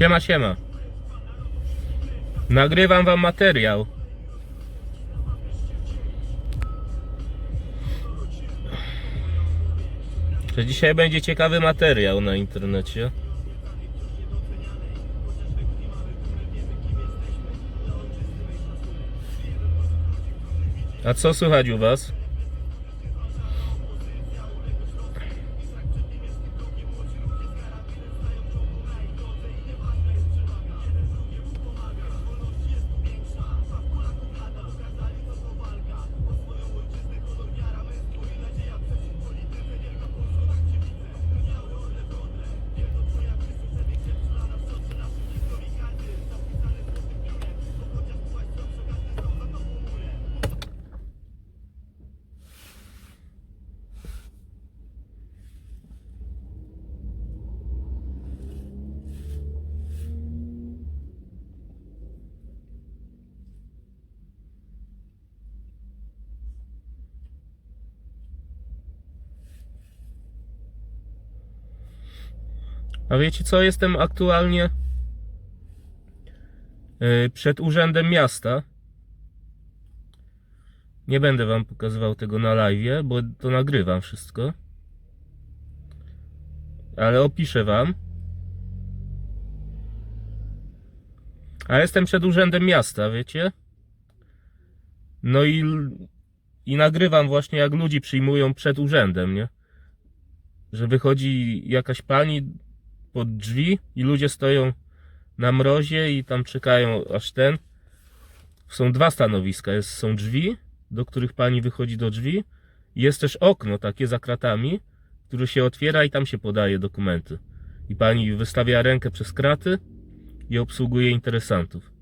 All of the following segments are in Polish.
Siema, siema. Nagrywam wam materiał. Że dzisiaj będzie ciekawy materiał na internecie. A co słychać u was? A wiecie co? Jestem aktualnie yy, przed urzędem miasta. Nie będę wam pokazywał tego na live, bo to nagrywam wszystko. Ale opiszę wam. A jestem przed urzędem miasta, wiecie? No i, i nagrywam właśnie jak ludzi przyjmują przed urzędem, nie? Że wychodzi jakaś pani pod drzwi i ludzie stoją na mrozie i tam czekają aż ten. Są dwa stanowiska. Jest, są drzwi, do których pani wychodzi do drzwi. Jest też okno takie za kratami, które się otwiera i tam się podaje dokumenty. I pani wystawia rękę przez kraty i obsługuje interesantów.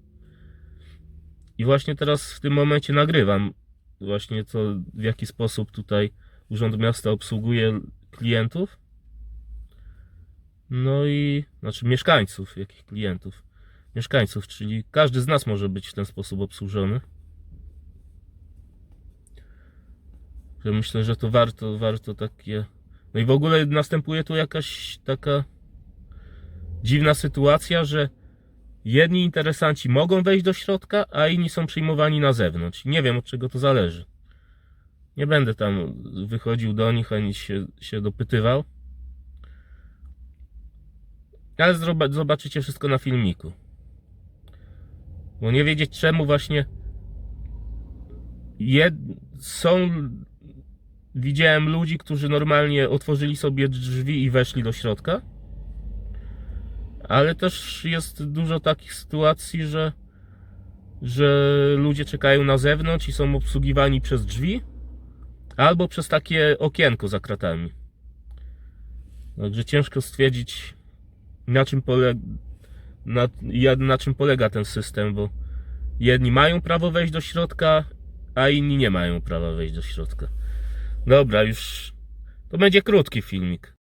I właśnie teraz w tym momencie nagrywam właśnie co, w jaki sposób tutaj Urząd Miasta obsługuje klientów. No i znaczy mieszkańców, jakich klientów? Mieszkańców, czyli każdy z nas może być w ten sposób obsłużony. Że myślę, że to warto, warto takie. No i w ogóle następuje tu jakaś taka dziwna sytuacja, że jedni interesanci mogą wejść do środka, a inni są przyjmowani na zewnątrz. Nie wiem od czego to zależy. Nie będę tam wychodził do nich ani się, się dopytywał. Ale zobaczycie wszystko na filmiku. Bo nie wiedzieć czemu właśnie jed... są widziałem ludzi, którzy normalnie otworzyli sobie drzwi i weszli do środka. Ale też jest dużo takich sytuacji, że że ludzie czekają na zewnątrz i są obsługiwani przez drzwi albo przez takie okienko za kratami. Także ciężko stwierdzić na czym, pole... na... na czym polega ten system, bo jedni mają prawo wejść do środka, a inni nie mają prawa wejść do środka. Dobra, już to będzie krótki filmik.